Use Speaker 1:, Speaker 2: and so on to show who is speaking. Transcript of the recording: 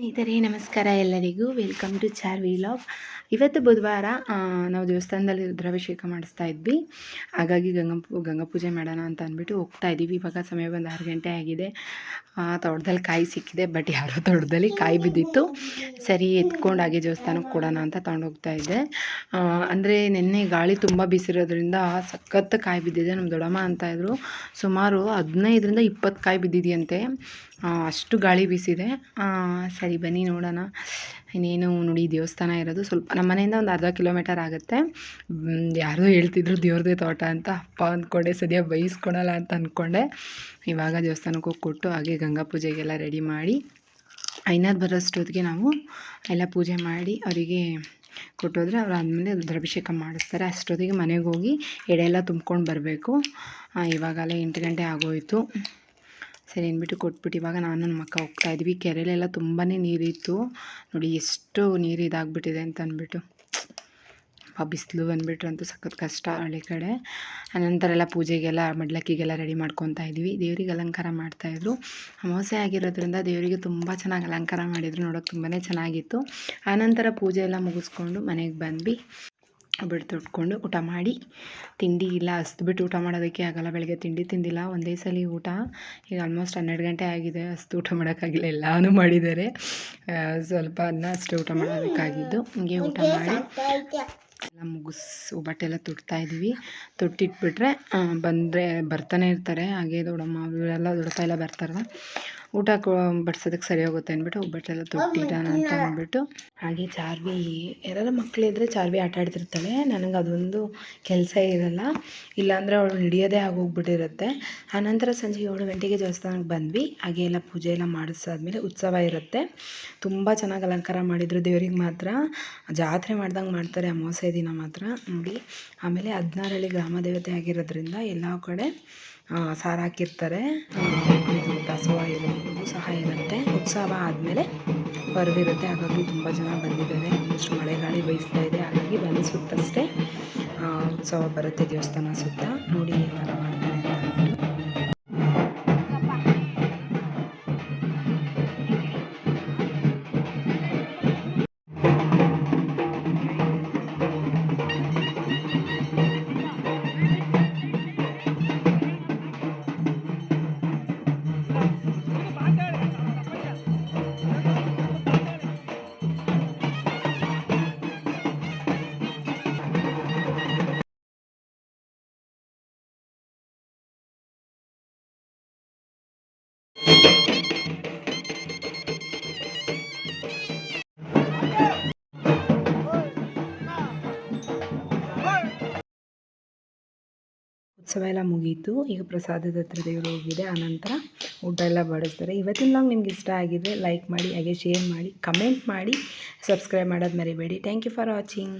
Speaker 1: ಸ್ನೇಹಿತರೆ ನಮಸ್ಕಾರ ಎಲ್ಲರಿಗೂ. ವೆಲ್ಕಮ್ ಟು ಚಾರ್ ವಿಲಾಗ್ ಇವತ್ತು ಬುಧವಾರ ನಾವು ದೇವಸ್ಥಾನದಲ್ಲಿ ರುದ್ರಾಭಿಷೇಕ ಮಾಡಿಸ್ತಾ ಇದ್ವಿ. ಹಾಗಾಗಿ ಗಂಗಾ ಗಂಗಾ ಪೂಜೆ ಮಾಡೋಣ ಅಂತ ಅಂದ್ಬಿಟ್ಟು ಹೋಗ್ತಾ ಇದ್ದೀವಿ. ಇವಾಗ ಸಮಯ ಬಂದು ಆರು ಗಂಟೆ ಆಗಿದೆ. ತೋಟದಲ್ಲಿ ಕಾಯಿ ಸಿಕ್ಕಿದೆ ಬಟ್ ಯಾರೋ ತೋಟದಲ್ಲಿ ಕಾಯಿ ಬಿದ್ದಿತ್ತು. ಸರಿ ಎತ್ಕೊಂಡು ಹಾಗೆ ದೇವಸ್ಥಾನಕ್ಕೆ ಕೊಡೋಣ ಅಂತ ತೊಗೊಂಡೋಗ್ತಾ ಇದ್ದೆ. ಅಂದರೆ ನಿನ್ನೆ ಗಾಳಿ ತುಂಬ ಬಿಸಿರೋದ್ರಿಂದ ಸಖತ್ತು ಕಾಯಿ ಬಿದ್ದಿದೆ. ನಮ್ಮ ದೊಡ್ಡಮ್ಮ ಅಂತ ಇದ್ರು. ಸುಮಾರು ಹದಿನೈದರಿಂದ ಇಪ್ಪತ್ತು ಕಾಯಿ ಬಿದ್ದಿದೆಯಂತೆ. ಅಷ್ಟು ಗಾಳಿ ಬೀಸಿದೆ. ಆ, ಸರಿ ಬನ್ನಿ ನೋಡೋಣ. ಇನ್ನೇನು ನೋಡಿ ದೇವಸ್ಥಾನ ಇರೋದು. ಸ್ವಲ್ಪ ನಮ್ಮ ಮನೆಯಿಂದ ಒಂದು ಅರ್ಧ ಕಿಲೋಮೀಟರ್ ಆಗುತ್ತೆ. ಯಾರು ಹೇಳ್ತಿದ್ರು ದೇವ್ರದೇ ತೋಟ ಅಂತ. ಅಪ್ಪ ಅಂದ್ಕೊಂಡೆ, ಸದ್ಯ ಬೈಸ್ಕೊಳಲ್ಲ ಅಂತ ಅಂದ್ಕೊಂಡೆ. ಇವಾಗ ದೇವಸ್ಥಾನಕ್ಕೆ ಹೋಗಿ ಕೊಟ್ಟು ಹಾಗೆ ಗಂಗಾ ಪೂಜೆಗೆಲ್ಲ ರೆಡಿ ಮಾಡಿ, ಐನಾದ್ ಬರೋಷ್ಟೊತ್ತಿಗೆ ನಾವು ಎಲ್ಲ ಪೂಜೆ ಮಾಡಿ ಅವರಿಗೆ ಕೊಟ್ಟೋದ್ರೆ ಅವ್ರು ಆದಮೇಲೆ ರುದ್ರಾಭಿಷೇಕ ಮಾಡಿಸ್ತಾರೆ. ಅಷ್ಟೊತ್ತಿಗೆ ಮನೆಗೆ ಹೋಗಿ ಎಡೆ ಎಲ್ಲ ತುಂಬ್ಕೊಂಡು ಬರಬೇಕು. ಇವಾಗಲೇ ಎಂಟು ಗಂಟೆ ಆಗೋಯಿತು. ಸರಿ ಅಂದ್ಬಿಟ್ಟು ಕೊಟ್ಬಿಟ್ಟು ಇವಾಗ ನಾನು ನಮ್ಮ ಅಕ್ಕ ಹೋಗ್ತಾ ಇದ್ವಿ. ಕೆರೆಲೆಲ್ಲ ತುಂಬಾ ನೀರಿತ್ತು. ನೋಡಿ ಎಷ್ಟು ನೀರು ಇದಾಗ್ಬಿಟ್ಟಿದೆ ಅಂತ ಅಂದ್ಬಿಟ್ಟು. ಬಿಸಿಲು ಬಂದ್ಬಿಟ್ರಂತೂ ಸಖತ್ ಕಷ್ಟ ಹಳ್ಳಿ ಕಡೆ. ಅನಂತರ ಎಲ್ಲ ಪೂಜೆಗೆಲ್ಲ, ಮಡ್ಲಕ್ಕಿಗೆಲ್ಲ ರೆಡಿ ಮಾಡ್ಕೊತಾ ಇದ್ವಿ. ದೇವರಿಗೆ ಅಲಂಕಾರ ಮಾಡ್ತಾಯಿದ್ರು ಅಮಾವಾಸ್ಯೆ ಆಗಿರೋದ್ರಿಂದ ದೇವರಿಗೆ ತುಂಬ ಚೆನ್ನಾಗಿ ಅಲಂಕಾರ ಮಾಡಿದ್ರು. ನೋಡೋಕೆ ತುಂಬಾ ಚೆನ್ನಾಗಿತ್ತು. ಆನಂತರ ಪೂಜೆ ಎಲ್ಲ ಮುಗಿಸ್ಕೊಂಡು ಮನೆಗೆ ಬಂದ್ವಿ. ಬಿಟ್ಟು ತೊಟ್ಕೊಂಡು ಊಟ ಮಾಡಿ. ತಿಂಡಿ ಇಲ್ಲ ಬಿಟ್ಟು ಊಟ ಮಾಡೋದಕ್ಕೆ ಆಗಲ್ಲ ಬೆಳಗ್ಗೆ ತಿಂಡಿ ತಿಂದಿಲ್ಲ. ಒಂದೇ ಸಲ ಊಟ. ಈಗ ಆಲ್ಮೋಸ್ಟ್ ಹನ್ನೆರಡು ಗಂಟೆ ಆಗಿದೆ ಅಷ್ಟು ಊಟ ಮಾಡೋಕ್ಕಾಗಿಲ್ಲ ಎಲ್ಲನೂ ಮಾಡಿದ್ದಾರೆ. ಸ್ವಲ್ಪ ಅನ್ನ ಅಷ್ಟೇ ಊಟ ಮಾಡೋದಕ್ಕಾಗಿದ್ದು. ಹಿಂಗೆ ಊಟ ಮಾಡಿ ಎಲ್ಲ ಮುಗಿಸು ಬಟ್ಟೆ ಎಲ್ಲ ತೊಡ್ತಾ ಇದ್ದೀವಿ ತೊಟ್ಟಿಟ್ಬಿಟ್ರೆ ಬಂದರೆ ಬರ್ತಾನೆ ಇರ್ತಾರೆ. ಹಾಗೆ ದೊಡ್ಡಮ್ಮ ಇವರೆಲ್ಲ ದೊಡ್ಡಪ್ಪ ಎಲ್ಲ ಬರ್ತಾರೆ ಊಟ ಬಡಿಸೋದಕ್ಕೆ ಸರಿ ಹೋಗುತ್ತೆ ಅಂದ್ಬಿಟ್ಟು ಒಬ್ಬಟ್ಟೆಲ್ಲ ತೊಟ್ಟಿಟ್ಟಾನ ಅಂತ ಅಂದ್ಬಿಟ್ಟು. ಹಾಗೆ ಚಾರ್ವಿ ಯಾರಾದ್ರು ಮಕ್ಕಳಿದ್ರೆ ಚಾರ್ವಿ ಆಟ ಆಡ್ತಿರ್ತಾಳೆ. ನನಗೆ ಅದೊಂದು ಕೆಲಸ ಇರಲ್ಲ. ಇಲ್ಲಾಂದರೆ ಅವಳು ಹಿಡಿಯೋದೇ ಆಗೋಗ್ಬಿಟ್ಟಿರುತ್ತೆ. ಆನಂತರ ಸಂಜೆ ಏಳು ಗಂಟೆಗೆ ದೇವಸ್ಥಾನಕ್ಕೆ ಬಂದ್ವಿ. ಹಾಗೆ ಎಲ್ಲ ಪೂಜೆ ಎಲ್ಲ ಮಾಡಿಸಾದ್ಮೇಲೆ ಉತ್ಸವ ಇರುತ್ತೆ. ತುಂಬ ಚೆನ್ನಾಗಿ ಅಲಂಕಾರ ಮಾಡಿದರು ದೇವ್ರಿಗೆ ಮಾತ್ರ. ಜಾತ್ರೆ ಮಾಡ್ದಂಗೆ ಮಾಡ್ತಾರೆ ಅಮಾವಾಸ್ಯೆ ದಿನ ಮಾತ್ರ. ನೋಡಿ ಆಮೇಲೆ ಹದಿನಾರಳ್ಳಿ ಗ್ರಾಮ ದೇವತೆ ಆಗಿರೋದ್ರಿಂದ ಎಲ್ಲ ಕಡೆ ಸಾರು ಹಾಕಿರ್ತಾರೆ. ಉತ್ಸವ ಆದಮೇಲೆ ಬರೆದಿರುತ್ತೆ. ಹಾಗಾಗಿ ತುಂಬ ಜನ ಬಂದಿದ್ದಾರೆ. ಒಂದಷ್ಟು ಮಳೆ ಗಾಳಿ ಬಯಸ್ತಾ ಇದೆ. ಹಾಗಾಗಿ ಬನ್ನಿ ಸುತ್ತಷ್ಟೇ. ಉತ್ಸವ ಬರುತ್ತೆ ದೇವಸ್ಥಾನ ಸುತ್ತ. ನೋಡಿ ಉತ್ಸವ ಎಲ್ಲ ಮುಗೀತು. ಈಗ ಪ್ರಸಾದದ ಹತ್ರ ದೇವರು ಹೋಗಿದೆ. ಆನಂತರ ಊಟ ಎಲ್ಲ ಬಡಿಸ್ತಾರೆ. ಇವತ್ತಿನ ಲಾಗ್ ನಿಮ್ಗೆ ಇಷ್ಟ ಆಗಿದೆ ಲೈಕ್ ಮಾಡಿ, ಹಾಗೆ ಶೇರ್ ಮಾಡಿ ಕಮೆಂಟ್ ಮಾಡಿ ಸಬ್ಸ್ಕ್ರೈಬ್ ಮಾಡೋದು ಮರಿಬೇಡಿ. Thank you for watching